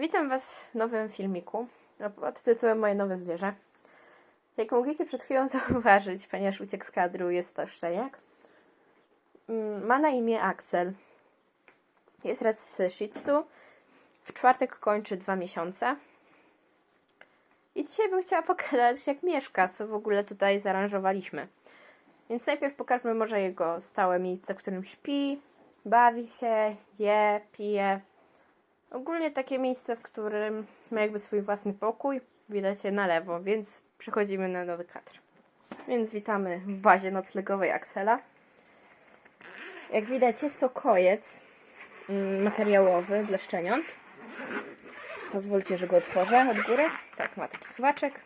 Witam Was w nowym filmiku pod tytułem Moje nowe zwierzę. Jak mogliście przed chwilą zauważyć, ponieważ uciekł z kadru, jest to szczeniak. Mm, Ma na imię Axel. Jest raz Shih Tzu. W czwartek kończy dwa miesiące. I dzisiaj bym chciała pokazać, jak mieszka, co w ogóle tutaj zaaranżowaliśmy. Więc najpierw pokażmy może jego stałe miejsce, w którym śpi, bawi się, je, pije. Ogólnie takie miejsce, w którym ma jakby swój własny pokój. Widać je na lewo, więc przechodzimy na nowy kadr. Więc witamy w bazie noclegowej Axela. Jak widać jest to kojec mm, materiałowy dla szczeniąt. Pozwólcie, że go otworzę od góry. Tak, ma taki swaczek.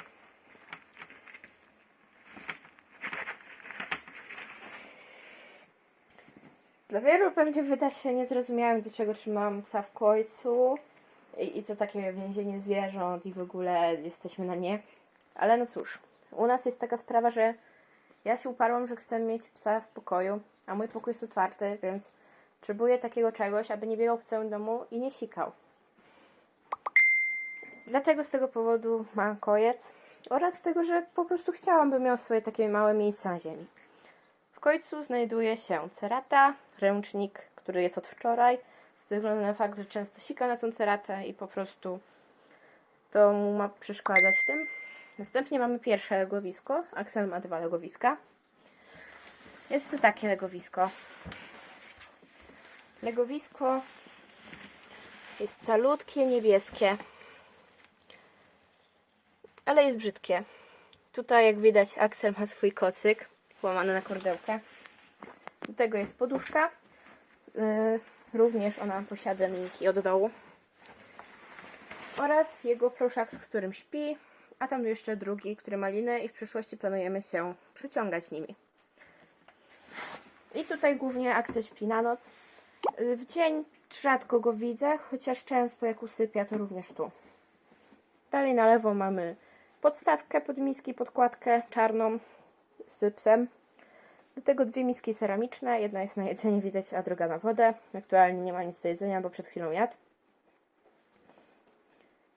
Dla wielu pewnie wyda się niezrozumiałym, dlaczego trzymam psa w końcu i, i co takie więzienie zwierząt i w ogóle jesteśmy na nie. Ale no cóż, u nas jest taka sprawa, że ja się uparłam, że chcę mieć psa w pokoju, a mój pokój jest otwarty, więc potrzebuję takiego czegoś, aby nie biegał po całym domu i nie sikał. Dlatego z tego powodu mam kojec oraz z tego, że po prostu chciałam, by miał swoje takie małe miejsce na ziemi. Końcu znajduje się cerata, ręcznik, który jest od wczoraj, ze względu na fakt, że często sika na tą ceratę i po prostu to mu ma przeszkadzać w tym. Następnie mamy pierwsze legowisko. Axel ma dwa legowiska. Jest to takie legowisko. Legowisko jest calutkie, niebieskie, ale jest brzydkie. Tutaj, jak widać, Axel ma swój kocyk połamany na kordełkę. Do tego jest poduszka. Yy, również ona posiada linki od dołu. Oraz jego proszak, z którym śpi. A tam jeszcze drugi, który ma linę i w przyszłości planujemy się przeciągać nimi. I tutaj głównie Axel śpi na noc. Yy, W dzień rzadko go widzę, chociaż często jak usypia, to również tu. Dalej na lewo mamy podstawkę pod miski, podkładkę czarną z psem. Do tego dwie miski ceramiczne. Jedna jest na jedzenie, widać, a druga na wodę. Aktualnie nie ma nic do jedzenia, bo przed chwilą jadł.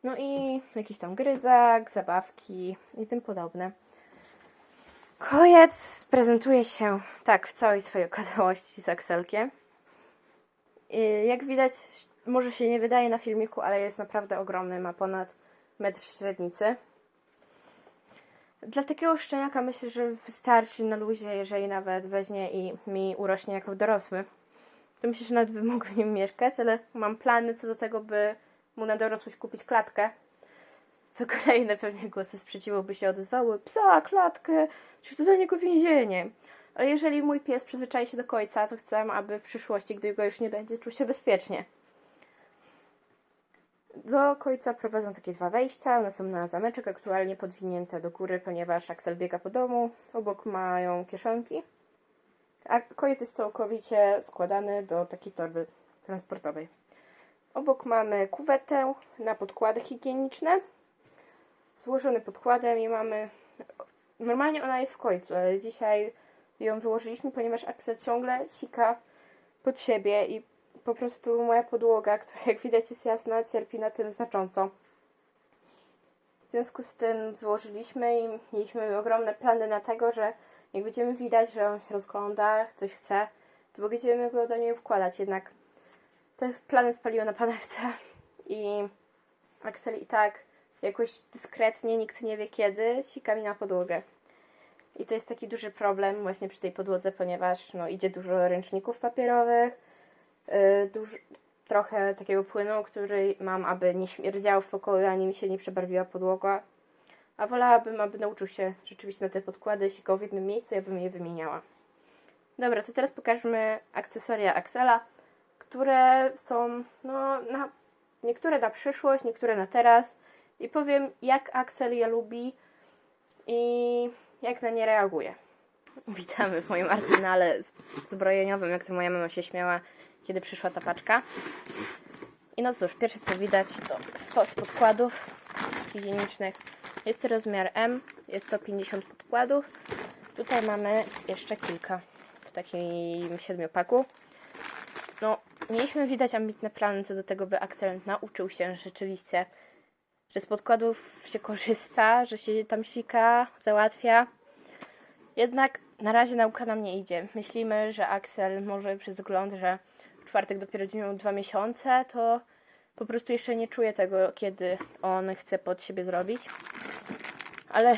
No i jakiś tam gryzak, zabawki i tym podobne. Kojec prezentuje się tak w całej swojej okazałości z akselkiem. Jak widać, może się nie wydaje na filmiku, ale jest naprawdę ogromny. Ma ponad metr średnicy. Dla takiego szczeniaka myślę, że wystarczy na luzie, jeżeli nawet weźmie i mi urośnie jako dorosły. To myślę, że nawet by mógł w nim mieszkać, ale mam plany co do tego, by mu na dorosłość kupić klatkę. Co kolejne pewnie głosy sprzeciwu by się odezwały. Psa, klatkę, czy to dla niego więzienie. Ale jeżeli mój pies przyzwyczai się do końca, to chcę, aby w przyszłości, gdy go już nie będzie, czuł się bezpiecznie. Do końca prowadzą takie dwa wejścia. One są na zameczek, aktualnie podwinięte do góry, ponieważ Axel biega po domu. Obok mają kieszonki. A koniec jest całkowicie składany do takiej torby transportowej. Obok mamy kuwetę na podkłady higieniczne. Złożony podkładem i mamy... Normalnie ona jest w końcu, ale dzisiaj ją wyłożyliśmy, ponieważ Axel ciągle sika pod siebie i po prostu moja podłoga, która jak widać jest jasna, cierpi na tym znacząco. W związku z tym wyłożyliśmy i mieliśmy ogromne plany na tego, że jak będziemy widać, że on się rozgląda, coś chce, to będziemy go do niej wkładać. Jednak te plany spaliły na panewce i Axel i tak jakoś dyskretnie, nikt nie wie kiedy, sika mi na podłogę. I to jest taki duży problem właśnie przy tej podłodze, ponieważ no, idzie dużo ręczników papierowych, duż, trochę takiego płynu, który mam, aby nie śmierdział w pokoju, ani mi się nie przebarwiła podłoga. A wolałabym, aby nauczył się rzeczywiście na te podkłady, sikał w jednym miejscu, ja bym je wymieniała. Dobra, to teraz pokażmy akcesoria Axela, które są no, na, niektóre na przyszłość, niektóre na teraz. I powiem, jak Axel je lubi i jak na nie reaguje. Witamy w moim arsenale zbrojeniowym, jak to moja mama się śmiała, kiedy przyszła ta paczka. I no cóż, pierwsze co widać to stos podkładów higienicznych. Jest to rozmiar M, jest to 50 podkładów. Tutaj mamy jeszcze kilka w takim siedmiopaku. No, mieliśmy widać ambitne plany co do tego, by Axel nauczył się rzeczywiście, że z podkładów się korzysta, że się tam sika, załatwia. Jednak na razie nauka nam nie idzie. Myślimy, że Axel może przez wzgląd, że czwartek dopiero miał dwa miesiące, to po prostu jeszcze nie czuje tego, kiedy on chce pod siebie zrobić. Ale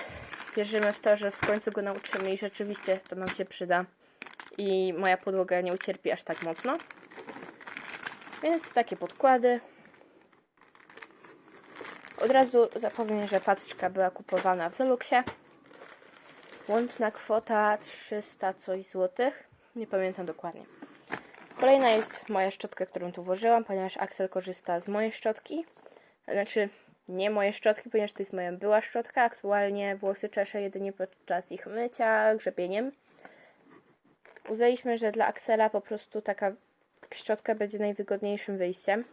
wierzymy w to, że w końcu go nauczymy i rzeczywiście to nam się przyda. I moja podłoga nie ucierpi aż tak mocno. Więc takie podkłady. Od razu zapowiem, że paczka była kupowana w Zaluxie. Łączna kwota 300 coś złotych. Nie pamiętam dokładnie. Kolejna jest moja szczotka, którą tu włożyłam, ponieważ Axel korzysta z mojej szczotki. Znaczy, nie moje szczotki, ponieważ to jest moja była szczotka. Aktualnie włosy czeszę jedynie podczas ich mycia, grzebieniem. Uznaliśmy, że dla Axela po prostu taka szczotka będzie najwygodniejszym wyjściem.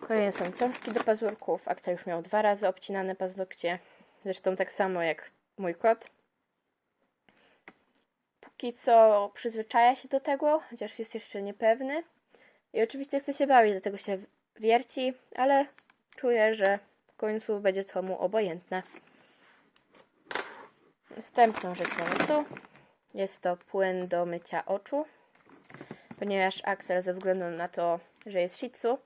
Kolejne są cząstki do pazurków. Axel już miał dwa razy obcinane paznokcie. Zresztą tak samo jak mój kot. Póki co przyzwyczaja się do tego, chociaż jest jeszcze niepewny. I oczywiście chce się bawić, dlatego się wierci, ale czuję, że w końcu będzie to mu obojętne. Następną rzecz mamy tu. Jest to płyn do mycia oczu. Ponieważ Axel ze względu na to, że jest shih tzu,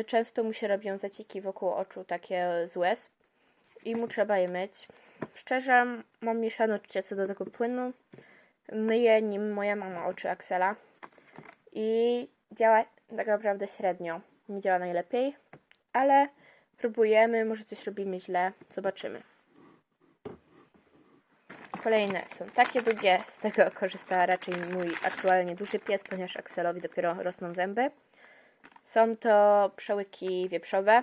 y, często mu się robią zaciki wokół oczu takie z łez i mu trzeba je myć. Szczerze, mam mieszane uczucia co do tego płynu. Myje nim moja mama oczy Axela i działa tak naprawdę średnio. Nie działa najlepiej, ale próbujemy, może coś robimy źle, zobaczymy. Kolejne są takie długie, z tego korzysta raczej mój aktualnie duży pies, ponieważ Axelowi dopiero rosną zęby. Są to przełyki wieprzowe.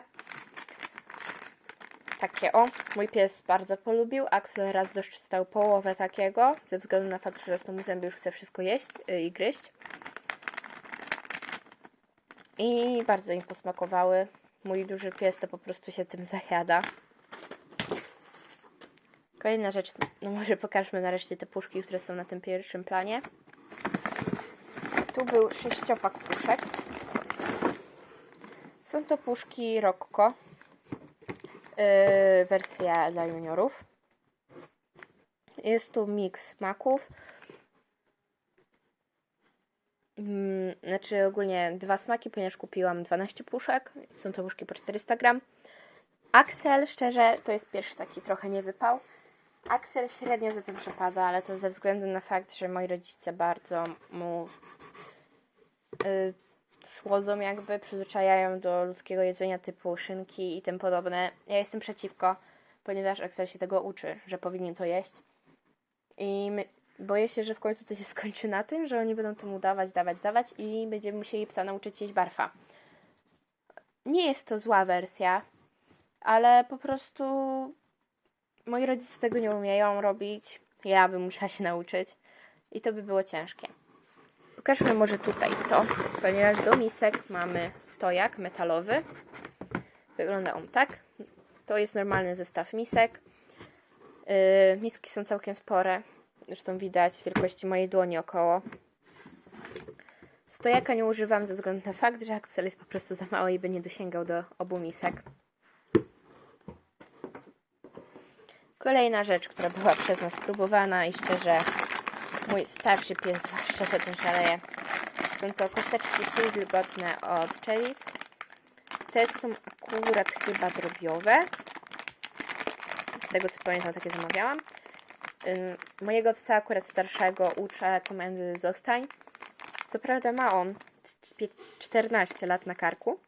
Takie o. Mój pies bardzo polubił. Axel raz dostał połowę takiego, ze względu na fakt, że rosną mu zęby, już chce wszystko jeść yy, i gryźć. I bardzo im posmakowały. Mój duży pies to po prostu się tym zajada. Kolejna rzecz, no może pokażmy nareszcie te puszki, które są na tym pierwszym planie. Tu był sześciopak puszek. Są to puszki Rocco. Yy, wersja dla juniorów. Jest tu miks smaków. Mm, znaczy ogólnie dwa smaki, ponieważ kupiłam 12 puszek. Są to puszki po 400 gram. Axel, szczerze, to jest pierwszy taki trochę niewypał. Axel średnio za tym przepada, ale to ze względu na fakt, że moi rodzice bardzo mu yy, słodzą jakby, przyzwyczajają do ludzkiego jedzenia typu szynki i tym podobne. Ja jestem przeciwko, ponieważ Axel się tego uczy, że powinien to jeść. I boję się, że w końcu to się skończy na tym, że oni będą temu dawać, dawać, dawać i będziemy musieli psa nauczyć jeść barfa. Nie jest to zła wersja, ale po prostu moi rodzice tego nie umieją robić. Ja bym musiała się nauczyć i to by było ciężkie. Pokażmy może tutaj to, ponieważ do misek mamy stojak metalowy. Wygląda on tak. To jest normalny zestaw misek. Yy, miski są całkiem spore. Zresztą widać wielkości mojej dłoni około. Stojaka nie używam ze względu na fakt, że Axel jest po prostu za mały i by nie dosięgał do obu misek. Kolejna rzecz, która była przez nas próbowana i szczerze mój starszy pies zwłaszcza się tym szaleje. Są to kosteczki półwilgotne od Chelis. Te są akurat chyba drobiowe. Z tego co pamiętam, takie zamawiałam. Mojego psa akurat starszego uczę komendy zostań. Co prawda ma on 14 lat na karku.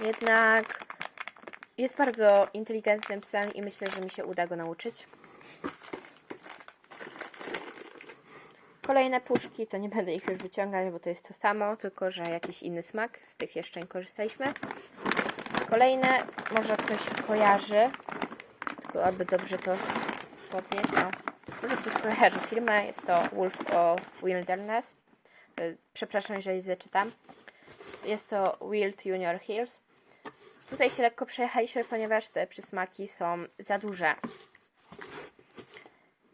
Jednak jest bardzo inteligentnym psem i myślę, że mi się uda go nauczyć. Kolejne puszki, to nie będę ich już wyciągać, bo to jest to samo, tylko że jakiś inny smak. Z tych jeszcze nie korzystaliśmy. Kolejne, może ktoś kojarzy, tylko aby dobrze to podnieść. O, może ktoś kojarzy firmę, jest to Wolf of Wilderness. Y, Przepraszam, jeżeli źle czytam. Jest to Wild Junior Hills. Tutaj się lekko przejechaliśmy, ponieważ te przysmaki są za duże.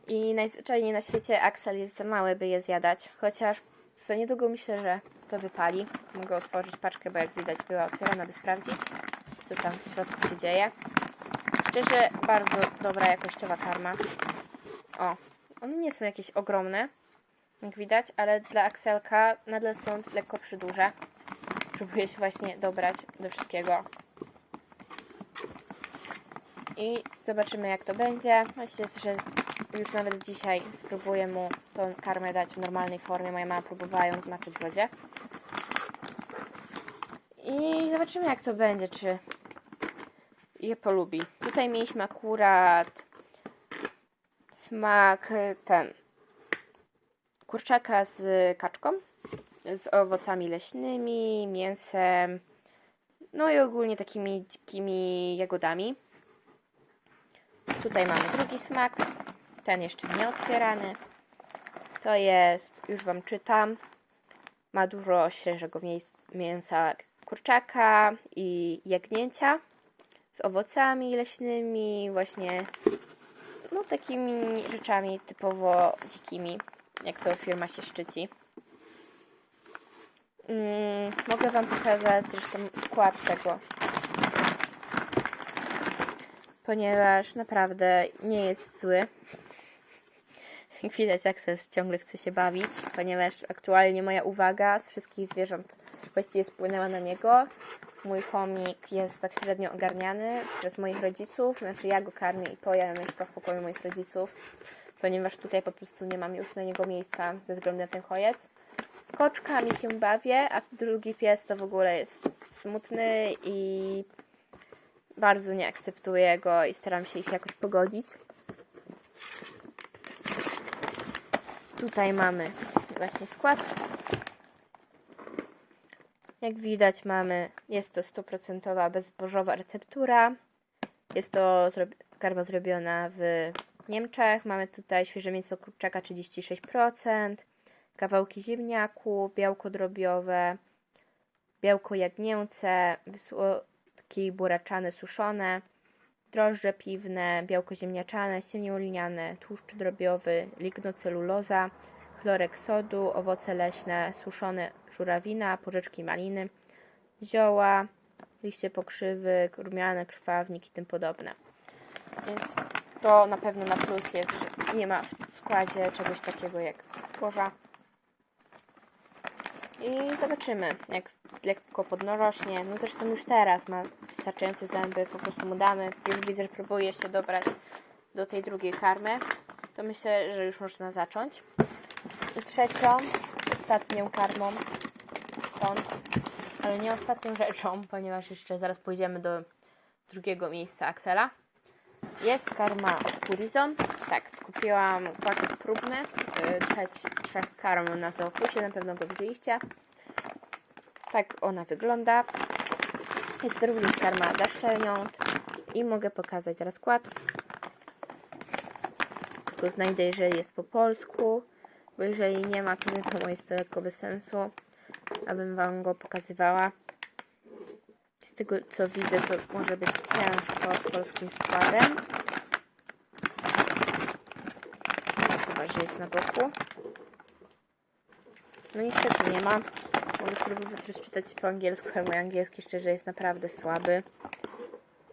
I najzwyczajniej na świecie Axel jest za mały, by je zjadać. Chociaż za niedługo myślę, że to wypali. Mogę otworzyć paczkę, bo jak widać była otwierana, by sprawdzić, co tam w środku się dzieje. Szczerze, bardzo dobra jakościowa karma. O, one nie są jakieś ogromne, jak widać, ale dla akselka nadal są lekko przyduże. Próbuję się właśnie dobrać do wszystkiego. I zobaczymy jak to będzie. Myślę, że już nawet dzisiaj spróbuję mu tą karmę dać w normalnej formie. Moja mama próbowała ją zmaczyć w wodzie. I zobaczymy jak to będzie, czy je polubi. Tutaj mieliśmy akurat smak y, ten kurczaka z kaczką, z owocami leśnymi, mięsem, no i ogólnie takimi dzikimi jagodami. Tutaj mamy drugi smak, ten jeszcze nie otwierany. To jest, już Wam czytam, ma dużo świeżego mięsa kurczaka i jagnięcia z owocami leśnymi, właśnie no takimi rzeczami typowo dzikimi, jak to firma się szczyci. Mm, mogę Wam pokazać zresztą skład tego, ponieważ naprawdę nie jest zły. Jak widać, ciągle chce się bawić, ponieważ aktualnie moja uwaga z wszystkich zwierząt właściwie spłynęła na niego. Mój chomik jest tak średnio ogarniany przez moich rodziców, znaczy ja go karmię i poja mieszka w pokoju moich rodziców, ponieważ tutaj po prostu nie mam już na niego miejsca ze względu na ten chojec. Z koczkami się bawię, a drugi pies to w ogóle jest smutny i bardzo nie akceptuję go i staram się ich jakoś pogodzić. Tutaj mamy właśnie skład. Jak widać mamy, jest to stuprocentowa bezzbożowa receptura. Jest to zrobi- karma zrobiona w Niemczech. Mamy tutaj świeże mięso kurczaka 36%, kawałki ziemniaków, białko drobiowe, białko jagnięce, wysłodki buraczane suszone, drożdże piwne, białko ziemniaczane, siemię liniane, tłuszcz drobiowy, lignoceluloza, chlorek sodu, owoce leśne, suszone żurawina, porzeczki maliny, zioła, liście pokrzywy, rumiane, krwawnik i tym podobne. Więc to na pewno na plus jest, że nie ma w składzie czegoś takiego jak zboża. I zobaczymy, jak lekko podrośnie. No zresztą już teraz ma wystarczające zęby, po prostu mu damy. Już widzę, że próbuje się dobrać do tej drugiej karmy. To myślę, że już można zacząć. I trzecią, ostatnią karmą stąd, ale nie ostatnią rzeczą, ponieważ jeszcze zaraz pójdziemy do drugiego miejsca Axela. Jest karma Purizon. Tak, kupiłam pakiet próbny yy, trzech, karm na Zoopusie, na pewno go widzieliście. Tak ona wygląda. Jest również karma dla szczeniąt i mogę pokazać zaraz skład. Tylko znajdę, jeżeli jest po polsku, bo jeżeli nie ma, to wiadomo, jest to lekko sensu, abym Wam go pokazywała. Z tego co widzę, to może być ciężko z polskim składem. Że jest na boku. No niestety nie ma. Mogę spróbować rozczytać po angielsku, ale mój angielski szczerze jest naprawdę słaby.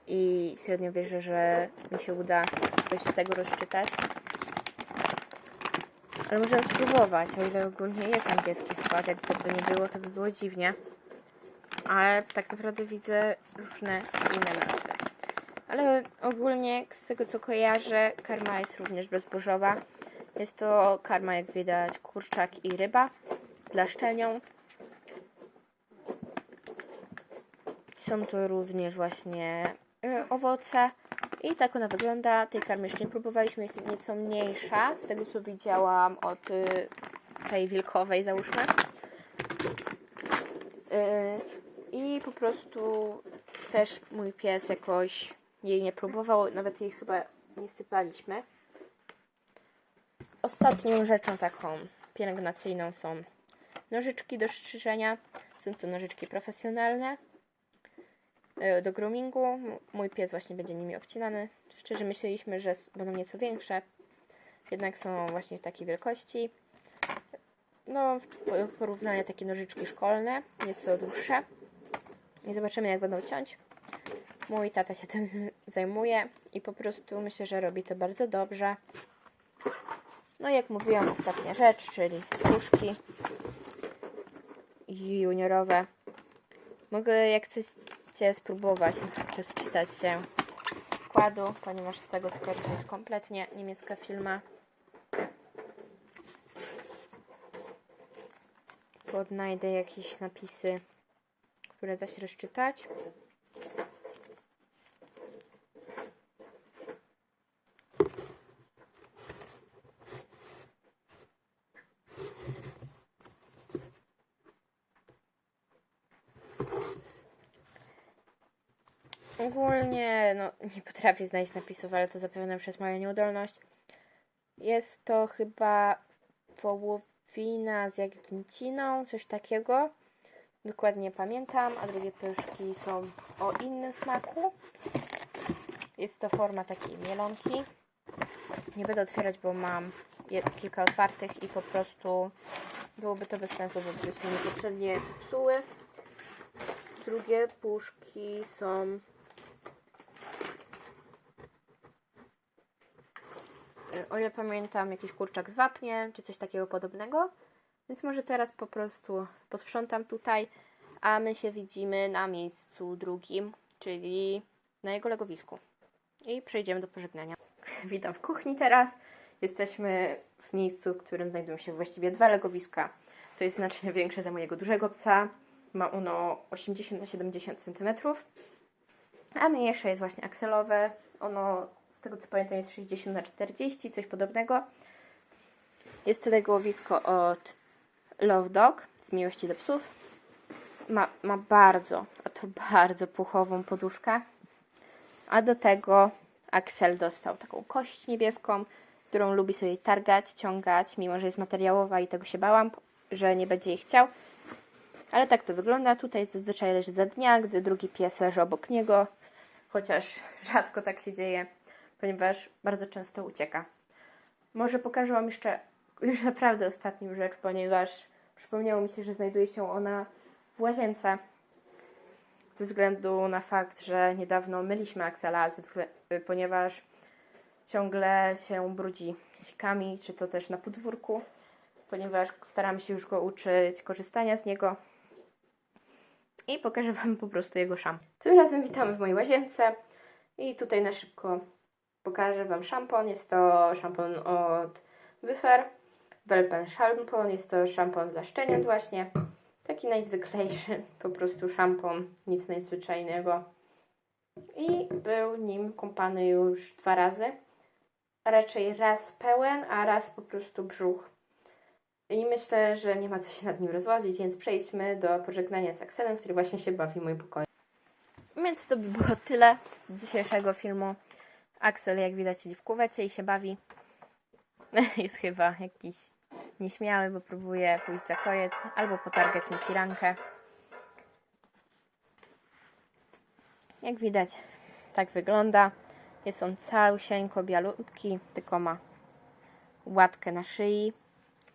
I średnio wierzę, że mi się uda coś z tego rozczytać. Ale możemy spróbować, o ile ogólnie jest angielski skład. Jakby by nie było, to by było dziwnie. Ale tak naprawdę widzę różne inne nazwy. Ale ogólnie z tego co kojarzę, karma jest również bezbożowa. Jest to karma, jak widać, kurczak i ryba dla szczeniąt. Są to również właśnie y, owoce. I tak ona wygląda. Tej karmy jeszcze nie próbowaliśmy, jest nieco mniejsza z tego co widziałam od y, tej wilkowej załóżmy. Y, I po prostu też mój pies jakoś jej nie próbował, nawet jej chyba nie sypaliśmy. Ostatnią rzeczą taką pielęgnacyjną są nożyczki do strzyżenia. Są to nożyczki profesjonalne e, do groomingu. Mój pies właśnie będzie nimi obcinany. Szczerze myśleliśmy, że będą nieco większe, jednak są właśnie w takiej wielkości. no, po- porównania takie nożyczki szkolne, nieco dłuższe. I zobaczymy, jak będą ciąć. Mój tata się tym zajmuje i po prostu myślę, że robi to bardzo dobrze. No jak mówiłam, ostatnia rzecz, czyli puszki juniorowe. Mogę, jak chcecie spróbować, czy wczytać się składu, ponieważ z tego to jest kompletnie niemiecka firma. Podnajdę jakieś napisy, które da się rozczytać. Ogólnie, no, nie potrafię znaleźć napisów, ale to zapewne przez moją nieudolność. Jest to chyba wołowina z jagnięciną, coś takiego. Dokładnie nie pamiętam, a drugie pyszki są o innym smaku. Jest to forma takiej mielonki. Nie będę otwierać, bo mam kilka otwartych i po prostu byłoby to bez sensu, bo by się niepotrzebnie psuły. Drugie puszki są o ile pamiętam, jakiś kurczak z wapniem, czy coś takiego podobnego. Więc może teraz po prostu posprzątam tutaj, a my się widzimy na miejscu drugim, czyli na jego legowisku. I przejdziemy do pożegnania. Witam w kuchni teraz. Jesteśmy w miejscu, w którym znajdują się właściwie dwa legowiska. To jest znacznie większe dla mojego dużego psa. Ma ono 80 na 70 cm. A mniejsze jest właśnie akselowe. Ono, z tego co pamiętam, jest 60 na 40, coś podobnego. Jest to legowisko od Love Dog z miłości do psów. Ma, ma bardzo, a to bardzo puchową poduszkę. A do tego Axel dostał taką kość niebieską, którą lubi sobie targać, ciągać, mimo że jest materiałowa i tego się bałam, że nie będzie jej chciał. Ale tak to wygląda. Tutaj zazwyczaj leży za dnia, gdy drugi pies leży obok niego, chociaż rzadko tak się dzieje, ponieważ bardzo często ucieka. Może pokażę Wam jeszcze już naprawdę ostatnią rzecz, ponieważ przypomniało mi się, że znajduje się ona w łazience. Ze względu na fakt, że niedawno myliśmy Axela, y, ponieważ ciągle się brudzi sikami, czy to też na podwórku, ponieważ staramy się już go uczyć korzystania z niego. I pokażę Wam po prostu jego szampon. Tym razem witamy w mojej łazience i tutaj na szybko pokażę Wam szampon. Jest to szampon od Wyfer. Welpen szampon. Jest to szampon dla szczeniąt właśnie. Taki najzwyklejszy, po prostu szampon, nic najzwyczajnego. I był nim kąpany już dwa razy. A raczej raz pełen, a raz po prostu brzuch. I myślę, że nie ma co się nad nim rozwodzić, więc przejdźmy do pożegnania z Axelem, który właśnie się bawi w mój pokoju. Więc to by było tyle z dzisiejszego filmu. Axel, jak widać, siedzi w kuwecie i się bawi. Jest chyba jakiś nieśmiały, bo próbuje pójść za kojec albo potargać mi firankę. Jak widać, tak wygląda. Jest on całusieńko bialutki, tylko ma łatkę na szyi,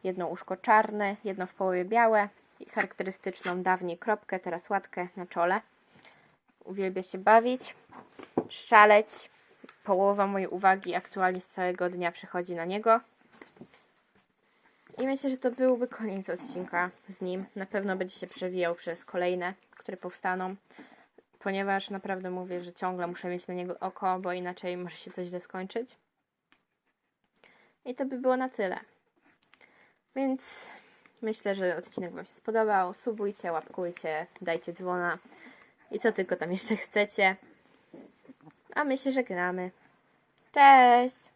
jedno uszko czarne, jedno w połowie białe i charakterystyczną dawniej kropkę, teraz łatkę na czole. Uwielbia się bawić, szaleć. Połowa mojej uwagi aktualnie z całego dnia przechodzi na niego. I myślę, że to byłby koniec odcinka z nim. Na pewno będzie się przewijał przez kolejne, które powstaną, ponieważ naprawdę mówię, że ciągle muszę mieć na niego oko, bo inaczej może się to źle skończyć. I to by było na tyle. Więc myślę, że odcinek Wam się spodobał. Subujcie, łapkujcie, dajcie dzwona i co tylko tam jeszcze chcecie. A my się żegnamy. Cześć!